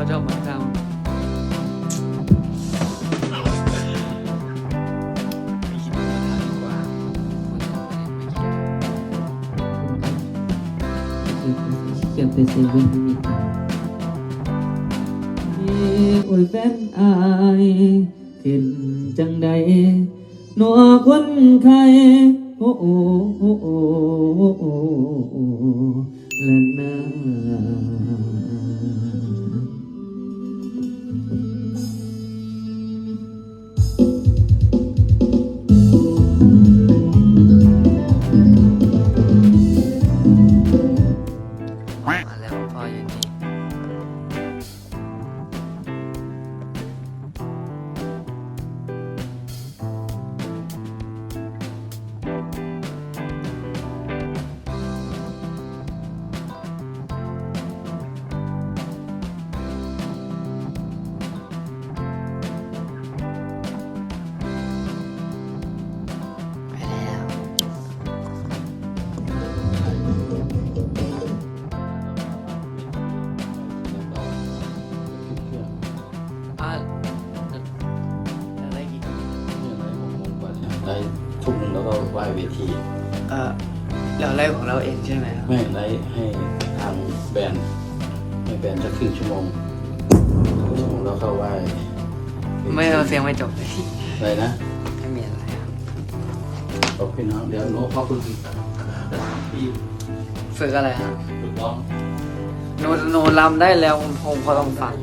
เขาชอบหมาทำเก็บไปเซเว่นที่มีตังค์ที่โอยแฟนอายขึ้นจังใดหน้วคนไข้โอ้โอ้โอ้โอ้โอ้และนา ได้ทุ่มหนึ่งแล้วก็ไหว้เวทีเออเราไล่ของเราเองใช่ไหมครับไม่ได้ให้ทางแบรนด์ให้แบรนด์จะครึ่งชั่วโมงครึ่งชั่วโมงแล้วเข้าไหว้วทีไม่เราเสียงไม่จบเลยอะไรนะไม่มีอะไรครับบอกพี่น้องเดี๋ยวโน้พ่อคุณพี่ฝึกอะไรครับฝึกร้องโนโนรำได้แล้วผมผมพอต้องฟัง